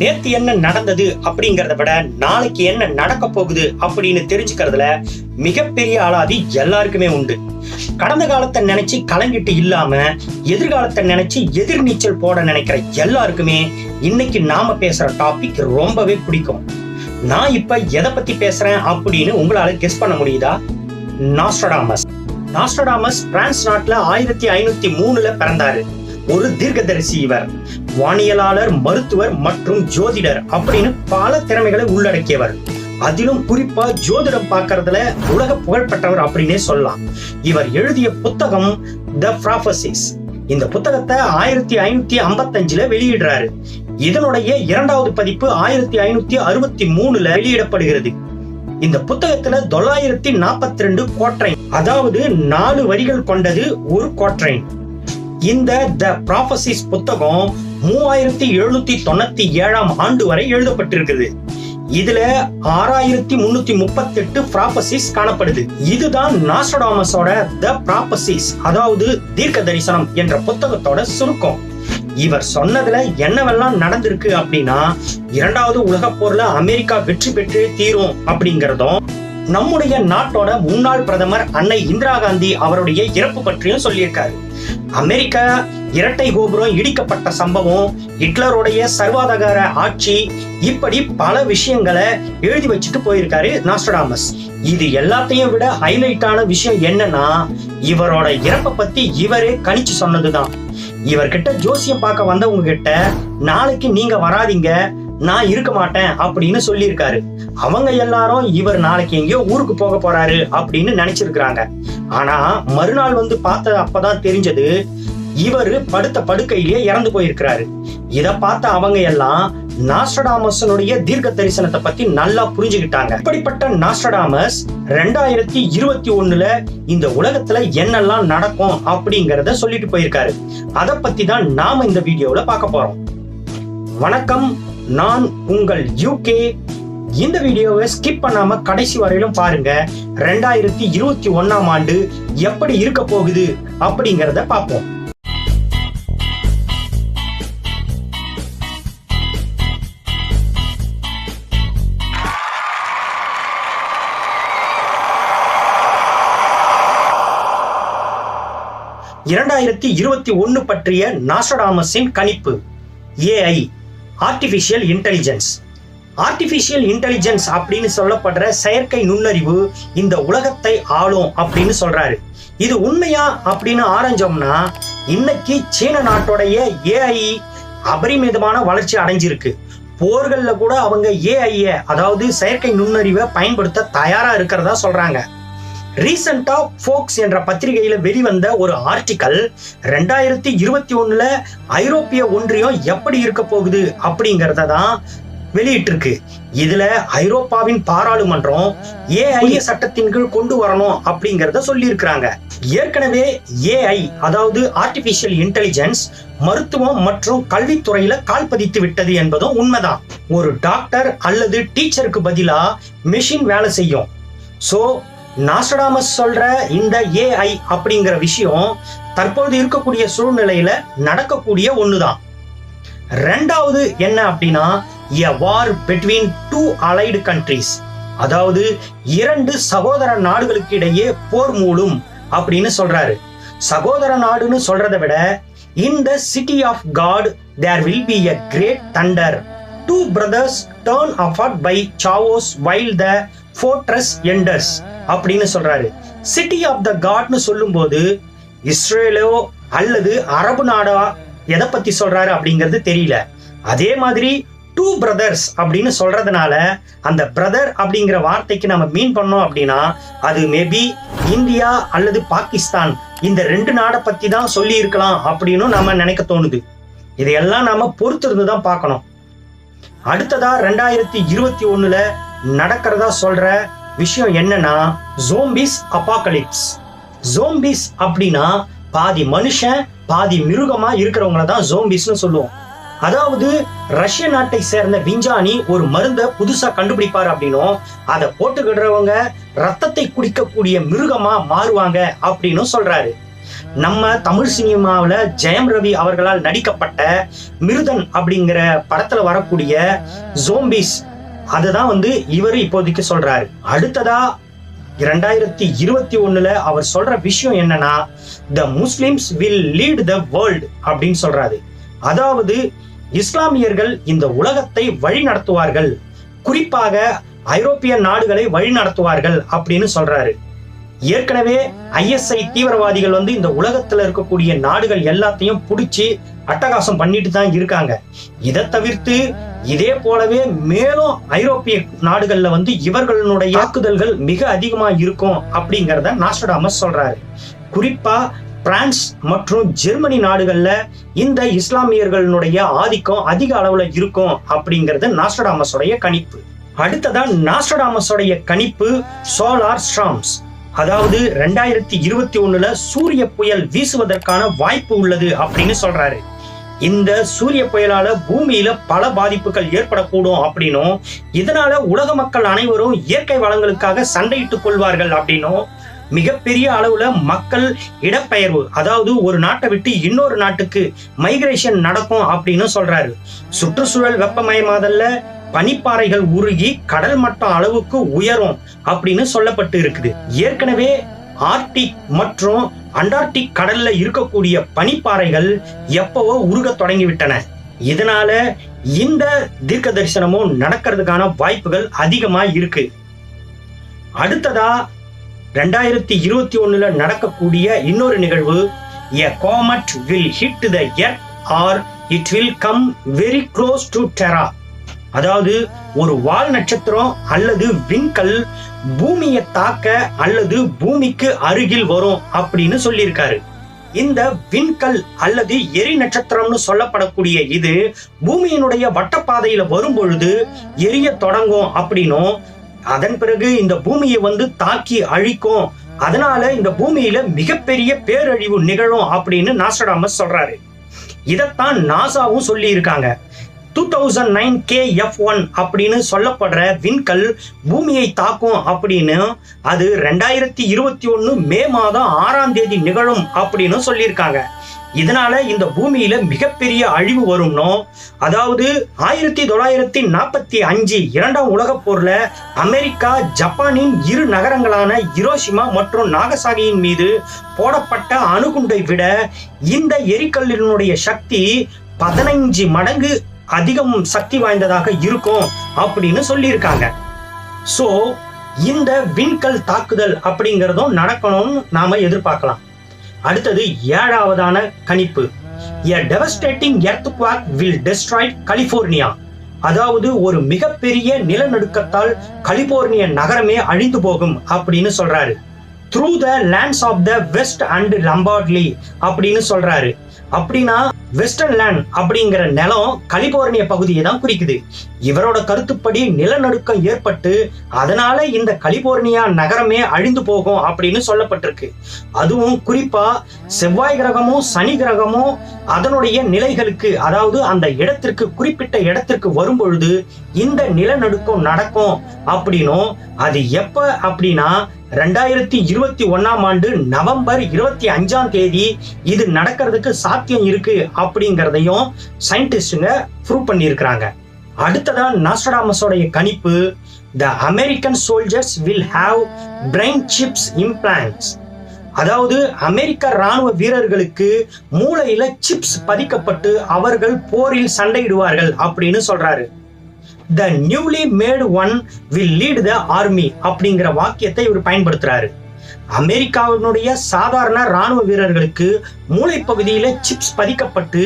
நேத்து என்ன நடந்தது அப்படிங்கறத விட நாளைக்கு என்ன நடக்க போகுது அப்படின்னு தெரிஞ்சுக்கிறதுல மிகப்பெரிய ஆளாதி எல்லாருக்குமே உண்டு. கடந்த காலத்தை நினைச்சு கலங்கிட்டு இல்லாம எதிர்காலத்தை நினைச்சு எதிர்நீச்சல் போட நினைக்கிற எல்லாருக்குமே இன்னைக்கு நாம பேசுற டாபிக் ரொம்பவே பிடிக்கும். நான் இப்ப எதை பத்தி பேசுறேன் அப்படின்னு உங்களால கெஸ் பண்ண முடியுதா? நாஸ்ட்ரடாமஸ் நாஸ்டடாமஸ் பிரான்ஸ் நாட்டுல ஆயிரத்தி ஐநூத்தி மூணுல பிறந்தாரு. ஒரு தீர்க்கதரிசி இவர். வானியலாளர் மருத்துவர் மற்றும் ஜோதிடர் அப்படின்னு பல திறமைகளை உள்ளடக்கியவர். அதிலும் குறிப்பா ஜோதிடம் பார்க்கறதுல உலக புகழ்பெற்றவர் அப்படின்னே சொல்லலாம். இவர் எழுதிய புத்தகம் த ப்ராஃபசிஸ் இந்த புத்தகத்தை ஆயிரத்தி ஐநூத்தி ஐம்பத்தஞ்சுல வெளியிடுறாரு. இதனுடைய இரண்டாவது பதிப்பு ஆயிரத்தி ஐநூத்தி அறுபத்தி மூணுல வெளியிடப்படுகிறது. இந்த புத்தகத்துல தொள்ளாயிரத்தி நாற்பத்தி ரெண்டு கோட்ரைன் அதாவது நாலு வரிகள் கொண்டது ஒரு கோட்ரைன் இந்த த ப்ராஃபசிஸ் புத்தகம் மூவாயிரத்தி எழுநூத்தி தொண்ணூத்தி ஏழாம் ஆண்டு வரை எழுதப்பட்டிருக்குது இதுல ஆறாயிரத்தி முன்னூத்தி முப்பத்தி எட்டு ப்ராபசிஸ் காணப்படுது. இதுதான் நாசோடாமஸோட த ப்ராபசிஸ் அதாவது தீர்க்க தரிசனம் என்ற புத்தகத்தோட சுருக்கம். இவர் சொன்னதுல என்னவெல்லாம் நடந்திருக்கு அப்படின்னா இரண்டாவது உலகப் போர்ல அமெரிக்கா வெற்றி பெற்று தீரும் அப்படிங்கறதும் நம்முடைய நாட்டோட முன்னாள் பிரதமர் அன்னை இந்திரா காந்தி அவருடைய இறப்பு பற்றியும் சொல்லியிருக்காரு. அமெரிக்கா இரட்டை கோபுரம் இடிக்கப்பட்ட சம்பவம் ஹிட்லருடைய சர்வாதகார ஆட்சி இப்படி பல விஷயங்களை எழுதி வச்சுட்டு போயிருக்காரு நாஸ்டடாமஸ் இது எல்லாத்தையும் விட ஹைலைட்டான விஷயம் என்னன்னா இவரோட இறப்பை பத்தி இவரே கணிச்சு சொன்னதுதான். இவர்கிட்ட ஜோசியம் பார்க்க வந்தவங்க கிட்ட நாளைக்கு நீங்க வராதீங்க நான் இருக்க மாட்டேன் அப்படின்னு சொல்லியிருக்காரு. அவங்க எல்லாரும் இவர் நாளைக்கு எங்கேயோ ஊருக்கு போக போறாரு அப்படின்னு நினைச்சிருக்கிறாங்க. ஆனா மறுநாள் வந்து பார்த்த அப்பதான் தெரிஞ்சது இவரு படுத்த படுக்கையிலேயே இறந்து போயிருக்கிறாரு. இத பார்த்த அவங்க எல்லாம் நாஸ்டடாமஸனுடைய தீர்க்க தரிசனத்தை பத்தி நல்லா புரிஞ்சுக்கிட்டாங்க. இப்படிப்பட்ட நாஸ்டடாமஸ் ரெண்டாயிரத்தி இருபத்தி ஒண்ணுல இந்த உலகத்துல என்னெல்லாம் நடக்கும் அப்படிங்கறத சொல்லிட்டு போயிருக்காரு. அதை பத்தி தான் நாம இந்த வீடியோல பார்க்க போறோம். வணக்கம். நான் உங்கள் யூகே இந்த வீடியோவை ஸ்கிப் பண்ணாம கடைசி வரையிலும் பாருங்க. ரெண்டாயிரத்தி இருபத்தி ஒன்னாம் ஆண்டு எப்படி இருக்க போகுது அப்படிங்கறத பார்ப்போம். இரண்டாயிரத்தி இருபத்தி ஒன்னு பற்றிய நாசடாமஸின் கணிப்பு AI artificial intelligence artificial intelligence அப்படின்னு சொல்லப்படுற செயற்கை நுண்ணறிவு இந்த உலகத்தை ஆளும் அப்படின்னு சொல்றாரு. இது உண்மையா அப்படின்னு ஆரஞ்சோம்னா இன்னைக்கு சீன நாட்டோடைய ஏஐ அபரிமிதமான வளர்ச்சி அடைஞ்சிருக்கு. போர்களில் கூட அவங்க ஏஐய அதாவது செயற்கை நுண்ணறிவை பயன்படுத்த தயாரா இருக்கிறதா சொல்றாங்க. ரீசெண்டா ஃபோக்ஸ் என்ற பத்திரிகையில வெளிவந்த ஒரு ஆர்டிக்கல் ரெண்டாயிரத்தி இருபத்தி ஒண்ணுல ஐரோப்பிய ஒன்றியம் எப்படி இருக்க போகுது அப்படிங்கறத தான் வெளியிட்டிருக்கு. இதுல ஐரோப்பாவின் பாராளுமன்றம் ஏஐ சட்டத்தின் கீழ் கொண்டு வரணும் அப்படிங்கறத சொல்லியிருக்கிறாங்க. ஏற்கனவே ஏஐ அதாவது ஆர்டிபிஷியல் இன்டெலிஜென்ஸ் மருத்துவம் மற்றும் கல்வித்துறையில கால் பதித்து விட்டது என்பதும் உண்மைதான். ஒரு டாக்டர் அல்லது டீச்சருக்கு பதிலா மெஷின் வேலை செய்யும். சோ நாஸ்டடாமஸ் சொல்ற இந்த ஏஐ அப்படிங்கிற விஷயம் தற்போது இருக்கக்கூடிய சூழ்நிலையில நடக்கக்கூடிய ஒண்ணுதான். ரெண்டாவது என்ன அப்படின்னா a war between two allied countries அதாவது இரண்டு சகோதர நாடுகளுக்கு இடையே போர் மூடும் அப்படின்னு சொல்றாரு. சகோதர நாடுன்னு சொல்றதை விட in the city of God there will be a great thunder two brothers torn apart by chaos while the fortress endures அப்படின்னு சொல்றாரு. சிட்டி ஆஃப் த காட்னு சொல்லும்போது இஸ்ரேலோ அல்லது அரபு நாடா எதை பத்தி சொல்றாரு அப்படிங்கிறது தெரியல. அதே மாதிரி டூ பிரதர்ஸ் அப்படின்னு சொல்றதுனால அந்த பிரதர் அப்படிங்கிற வார்த்தைக்கு நம்ம மீன் பண்ணோம் அப்படின்னா அது மேபி இந்தியா அல்லது பாகிஸ்தான் இந்த ரெண்டு நாடை பத்தி தான் சொல்லி இருக்கலாம் அப்படின்னு நம்ம நினைக்க தோணுது. இதையெல்லாம் நாம பொறுத்திருந்து தான் பார்க்கணும். அடுத்ததா ரெண்டாயிரத்தி இருபத்தி ஒண்ணுல நடக்கிறதா சொல்ற விஷயம் என்னன்னா ஜோம்பிஸ் அப்பாக்கலிப்ஸ் ஜோம்பிஸ் அப்படின்னா பாதி மனுஷன் பாதி மிருகமா இருக்கிறவங்கள தான் ஜோம்பிஸ்னு சொல்லுவோம். அதாவது ரஷ்ய நாட்டை சேர்ந்த விஞ்ஞானி ஒரு மருந்தை புதுசா கண்டுபிடிப்பாரு அப்படின்னும் அதை போட்டுக்கிடுறவங்க ரத்தத்தை குடிக்கக்கூடிய மிருகமா மாறுவாங்க அப்படின்னு சொல்றாரு. நம்ம தமிழ் சினிமாவில் ஜெயம் ரவி அவர்களால் நடிக்கப்பட்ட மிருதன் அப்படிங்கிற படத்துல வரக்கூடிய ஜோம்பிஸ் அதுதான் வந்து இவர் இப்போதைக்கு சொல்றாரு. அடுத்ததா இரண்டாயிரத்தி இருபத்தி ஒண்ணுல அவர் சொல்ற விஷயம் என்னன்னா the Muslims will lead the world அப்படின்னு சொல்றாரு. அதாவது இஸ்லாமியர்கள் இந்த உலகத்தை வழி நடத்துவார்கள். குறிப்பாக ஐரோப்பிய நாடுகளை வழி நடத்துவார்கள் அப்படின்னு சொல்றாரு. ஏற்கனவே ஐஎஸ்ஐ தீவிரவாதிகள் வந்து இந்த உலகத்துல இருக்கக்கூடிய நாடுகள் எல்லாத்தையும் பிடிச்சி அட்டகாசம் பண்ணிட்டு தான் இருக்காங்க. இதை தவிர்த்து இதே போலவே மேலும் ஐரோப்பிய நாடுகள்ல வந்து இவர்களுடைய தாக்குதல்கள் மிக அதிகமா இருக்கும் அப்படிங்கறத நாஸ்டடாமஸ் சொல்றாரு. குறிப்பா பிரான்ஸ் மற்றும் ஜெர்மனி நாடுகள்ல இந்த இஸ்லாமியர்களுடைய ஆதிக்கம் அதிக அளவுல இருக்கும் அப்படிங்கிறது நாஸ்டடாமஸோடைய கணிப்பு. அடுத்ததா நாஸ்டடாமஸோடைய கணிப்பு சோலார் ஸ்ட்ராம்ஸ். அதாவது ரெண்டாயிரத்தி இருபத்தி ஒண்ணுல சூரிய புயல் வீசுவதற்கான வாய்ப்பு உள்ளது அப்படின்னு சொல்றாரு. இந்த சூரிய புயலால பூமியில பல பாதிப்புகள் ஏற்படக்கூடும் அப்படின்னும் இதனால உலக மக்கள் அனைவரும் இயற்கை வளங்களுக்காக சண்டையிட்டுக் கொள்வார்கள் அப்படின்னும் மிகப்பெரிய அளவுல மக்கள் இடப்பெயர்வு அதாவது ஒரு நாட்டை விட்டு இன்னொரு நாட்டுக்கு மைக்ரேஷன் நடக்கும் அப்படின்னு சொல்றாரு. சுற்றுச்சூழல் வெப்பமயமாதல்ல பனிப்பாறைகள் உருகி கடல் மட்டம் அளவுக்கு உயரும் அப்படின்னு சொல்லப்பட்டு இருக்குது. ஏற்கனவே ஆர்டிக் மற்றும் அண்டார்டிக் கடல்ல இருக்கக்கூடிய பனிப்பாறைகள் எப்பவோ உருக தொடங்கிவிட்டன. இதனால இந்த தீர்க்க தரிசனமும் நடக்கிறதுக்கான வாய்ப்புகள் அதிகமா இருக்கு. அடுத்ததா ரெண்டாயிரத்தி இருபத்தி ஒண்ணுல நடக்கக்கூடிய இன்னொரு நிகழ்வு a comet will hit the earth or it will come very close to terra அதாவது ஒரு வால் நட்சத்திரம் அல்லது விண்கல் பூமியை தாக்க அல்லது பூமிக்கு அருகில் வரும் அப்படின்னு சொல்லியிருக்காரு. இந்த விண்கல் அல்லது எரி நட்சத்திரம்னு சொல்லப்படக்கூடிய இது பூமியினுடைய வட்டப்பாதையில வரும் பொழுது எரிய தொடங்கும் அப்படின்னும் அதன் பிறகு இந்த பூமியை வந்து தாக்கி அழிக்கும் அதனால இந்த பூமியில மிகப்பெரிய பேரழிவு நிகழும் அப்படின்னு நாசடாமஸ் சொல்றாரு. இதைத்தான் நாசாவும் சொல்லி இருக்காங்க two thousand nine K F one அப்படின்னு சொல்லப்படுற விண்கல் பூமியை தாக்கும் அப்படின்னு அது ரெண்டாயிரத்தி இருபத்தி ஒன்று மே மாதம் ஆறாம் தேதி நிகழும் அப்படின்னு சொல்லியிருக்காங்க. இதனால இந்த பூமியில மிகப்பெரிய அழிவு வரும்னோ அதாவது ஆயிரத்தி தொள்ளாயிரத்தி நாற்பத்தி அஞ்சு இரண்டாம் உலகப் போர்ல அமெரிக்கா ஜப்பானின் இரு நகரங்களான இரோஷிமா மற்றும் நாகசாகியின் மீது போடப்பட்ட அணுகுண்டை விட இந்த எரிக்கல்லினுடைய சக்தி பதினைஞ்சு மடங்கு அதிகம் சக்தி வாய்ந்ததாக இருக்கும் அப்படின்னு சொல்லியிருக்காங்க. ஸோ இந்த விண்கல் தாக்குதல் அப்படிங்கிறதும் நடக்கணும்னு நாம எதிர்பார்க்கலாம். அடுத்தது ஏழாவதான கணிப்பு. A devastating earthquake will destroy California அதாவது ஒரு மிகப்பெரிய நிலநடுக்கத்தால் கலிபோர்னிய நகரமே அழிந்து போகும் அப்படின்னு சொல்றாரு. Through the lands of the west and Lombardy அப்படின்னு சொல்றாரு. அப்படின்னா வெஸ்டர்ன் லேண்ட் அப்படிங்கிற நிலம் கலிபோர்னிய பகுதியை தான் குறிக்குது. இவரோட கருத்துப்படி நிலநடுக்கம் ஏற்பட்டு அதனால இந்த கலிபோர்னியா நகரமே அழிந்து போகும் அப்படின்னு சொல்லப்பட்டிருக்கு. அதுவும் குறிப்பா செவ்வாய் கிரகமும் சனி கிரகமும் அதனுடைய நிலைகளுக்கு அதாவது அந்த இடத்திற்கு குறிப்பிட்ட இடத்திற்கு வரும் பொழுது இந்த நிலநடுக்கம் நடக்கும் அப்படின்னும் அது எப்ப அப்படின்னா ரெண்டாயிரத்தி இருபத்தி ஒன்னாம் ஆண்டு நவம்பர் இருபத்தி அஞ்சாம் தேதி இது நடக்கிறதுக்கு சாத்தியம் இருக்கு அப்படிங்கிறதையும் சயின்டிஸ்டுங்க ப்ரூவ் பண்ணியிருக்கிறாங்க. அடுத்ததான் நாஸ்டடாமஸோடைய கணிப்பு the American soldiers will have brain chips implants அதாவது அமெரிக்க ராணுவ வீரர்களுக்கு மூளையில சிப்ஸ் பதிக்கப்பட்டு அவர்கள் போரில் சண்டையிடுவார்கள் அப்படின்னு சொல்றாரு. The newly made one will lead the army அப்படிங்கிற வாக்கியத்தை இவர் பயன்படுத்துறாரு. அமெரிக்காவினுடைய சாதாரண ராணுவ வீரர்களுக்கு மூளைப்பகுதியில சிப்ஸ் பதிக்கப்பட்டு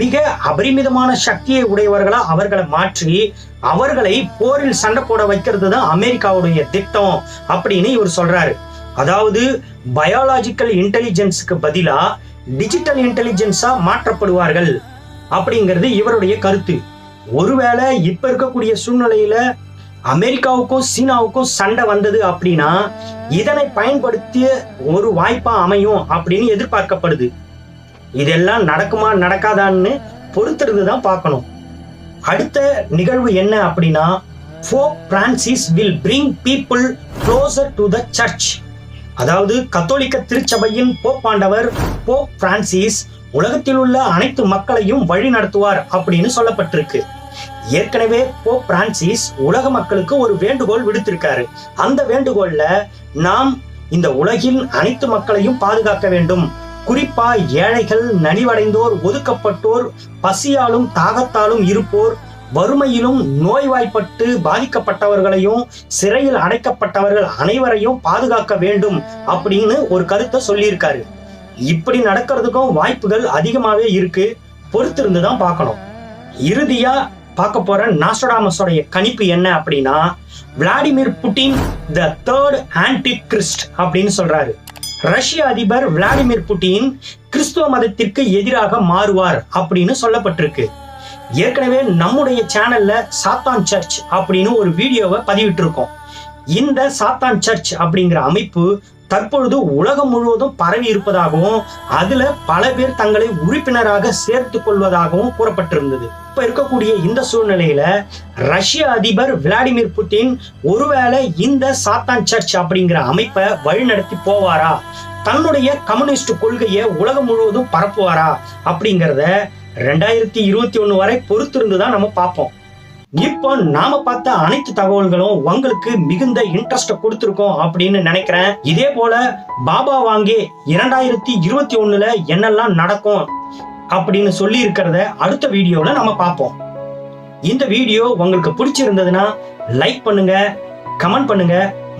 மிக அபரிமிதமான சக்தியை உடையவர்களா அவர்களை மாற்றி அவர்களை போரில் சண்டை போட வைக்கிறது தான் அமெரிக்காவுடைய திட்டம் அப்படின்னு இவர் சொல்றாரு. அதாவது பயாலாஜிக்கல் இன்டெலிஜென்ஸுக்கு பதிலா டிஜிட்டல் இன்டெலிஜென்ஸா மாற்றப்படுவார்கள் அப்படிங்கிறது இவருடைய கருத்து. ஒருவேளை இப்ப இருக்கக்கூடிய சூழ்நிலையில அமெரிக்காவுக்கும் சீனாவுக்கும் சண்டை வந்தது அப்படின்னா இதனை பயன்படுத்திய ஒரு வாய்ப்பா அமையும் அப்படின்னு எதிர்பார்க்கப்படுது. இதெல்லாம் நடக்குமா நடக்காதான்னு பொறுத்துறது தான் பார்க்கணும். அடுத்த நிகழ்வு என்ன அப்படின்னா Pope Francis will bring people closer to the church அதாவது கத்தோலிக்க திருச்சபையின் போப்பாண்டவர் போப் பிரான்சிஸ் உலகத்தில் உள்ள அனைத்து மக்களையும் வழி நடத்துவார் அப்படின்னு சொல்லப்பட்டிருக்கு. ஏற்கனவே போப் பிரான்சிஸ் உலக மக்களுக்கு ஒரு வேண்டுகோள் விடுத்திருக்காரு. அந்த வேண்டுகோள்ல நாம் இந்த உலகின் அனைத்து மக்களையும் பாதுகாக்க வேண்டும். குறிப்பா ஏழைகள் நலிவடைந்தோர் ஒதுக்கப்பட்டோர் பசியாலும் தாகத்தாலும் இருப்போர் வறுமையிலும் நோய்வாய்ப்பட்டு பாதிக்கப்பட்டவர்களையும் சிறையில் அடைக்கப்பட்டவர்கள் அனைவரையும் பாதுகாக்க வேண்டும் அப்படின்னு ஒரு கருத்தை சொல்லியிருக்காரு. இப்படி நடக்கிறதுக்கும் வாய்ப்புகள் அதிகமாவே இருக்கு. பொறுத்திருந்து தான் பார்க்கணும். இறுதியா பார்க்க போற நாஸ்டோடாமஸோடைய கணிப்பு என்ன அப்படின்னா Vladimir Putin the third antichrist அப்படின்னு சொல்றாரு. ரஷ்ய அதிபர் விளாடிமிர் புட்டின் கிறிஸ்துவ மதத்திற்கு எதிராக மாறுவார் அப்படின்னு சொல்லப்பட்டிருக்கு. ஏற்கனவே நம்முடைய சேனல்ல சாத்தான் சர்ச் அப்படின்னு ஒரு வீடியோவை பதிவிட்டு இருக்கோம் இந்த சாத்தான் சர்ச் அப்படிங்கிற அமைப்பு தற்பொழுது உலகம் முழுவதும் பரவி இருப்பதாகவும் அதுல பல பேர் தங்களை உறுப்பினராக சேர்த்து கொள்வதாகவும் கூறப்பட்டிருந்தது. இப்ப இருக்கக்கூடிய இந்த சூழ்நிலையில ரஷ்ய அதிபர் விளாடிமிர் புட்டின் ஒருவேளை இந்த சாத்தான் சர்ச் அப்படிங்கிற அமைப்பை வழிநடத்தி போவாரா? தன்னுடைய கம்யூனிஸ்ட் கொள்கையை உலகம் முழுவதும் பரப்புவாரா? அப்படிங்கிறத ரெண்டாயிரத்தி இருபத்தி ஒன்று வரை பொறுத்திருந்து தான் நம்ம பார்ப்போம். இப்போ நாம பார்த்த அனைத்து தகவல்களும் உங்களுக்கு மிகுந்த இன்ட்ரெஸ்ட் கொடுத்துருக்கோம் அப்படின்னு நினைக்கிறேன். இதே போல பாபா வாங்கே இரண்டாயிரத்தி இருபத்தி ஒண்ணுல என்னெல்லாம் நடக்கும் அப்படின்னு சொல்லி இருக்கிறத அடுத்த வீடியோல நம்ம பார்ப்போம். இந்த வீடியோ உங்களுக்கு பிடிச்சிருந்ததுன்னா லைக் பண்ணுங்க கமெண்ட் பண்ணுங்க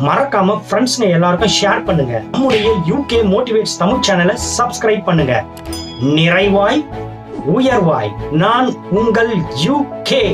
மறக்காம ஃப்ரெண்ட்ஸ்ங்க எல்லாருக்கும் ஷேர் பண்ணுங்க. நம்முடைய யூகே மோட்டிவேட்ஸ் தமிழ் சேனலை சப்ஸ்கிரைப் பண்ணுங்க. நிறைவாய் உயர்வாய் நான் உங்கள் யூகே